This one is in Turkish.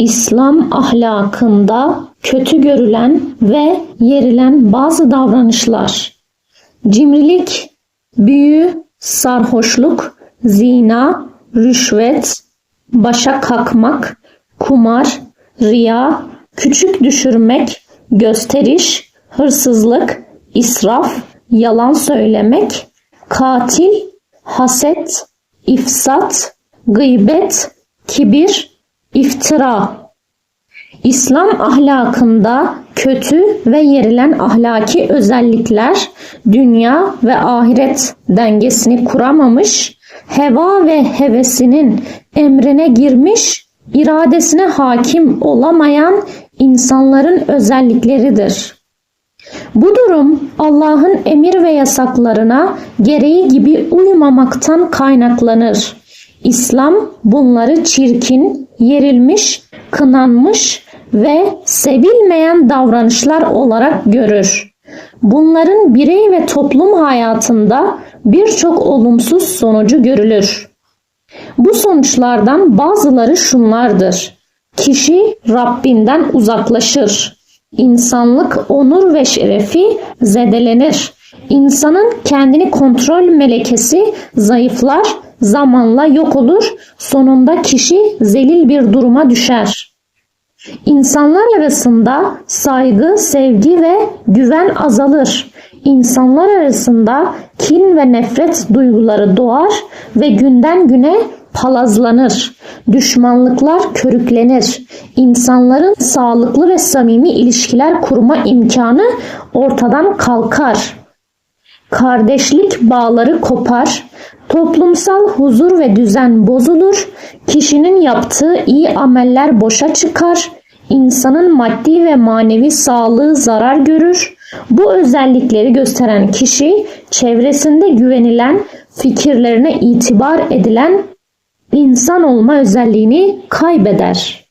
İslam ahlakında kötü görülen ve yerilen bazı davranışlar. Cimrilik, büyü, sarhoşluk, zina, rüşvet, başa kalkmak, kumar, riya, küçük düşürmek, gösteriş, hırsızlık, israf, yalan söylemek, katil, haset, ifsat, gıybet, kibir, iftira. İslam ahlakında kötü ve yerilen ahlaki özellikler dünya ve ahiret dengesini kuramamış, heva ve hevesinin emrine girmiş, iradesine hakim olamayan insanların özellikleridir. Bu durum Allah'ın emir ve yasaklarına gereği gibi uymamaktan kaynaklanır. İslam bunları çirkin, yerilmiş, kınanmış ve sevilmeyen davranışlar olarak görür. Bunların birey ve toplum hayatında birçok olumsuz sonucu görülür. Bu sonuçlardan bazıları şunlardır. Kişi Rabbinden uzaklaşır. İnsanlık onur ve şerefi zedelenir. İnsanın kendini kontrol melekesi zayıflar, zamanla yok olur. Sonunda kişi zelil bir duruma düşer. İnsanlar arasında saygı, sevgi ve güven azalır. İnsanlar arasında kin ve nefret duyguları doğar ve günden güne palazlanır. Düşmanlıklar körüklenir. İnsanların sağlıklı ve samimi ilişkiler kurma imkanı ortadan kalkar. Kardeşlik bağları kopar. Toplumsal huzur ve düzen bozulur. Kişinin yaptığı iyi ameller boşa çıkar. İnsanın maddi ve manevi sağlığı zarar görür. Bu özellikleri gösteren kişi çevresinde güvenilen, fikirlerine itibar edilen insan olma özelliğini kaybeder.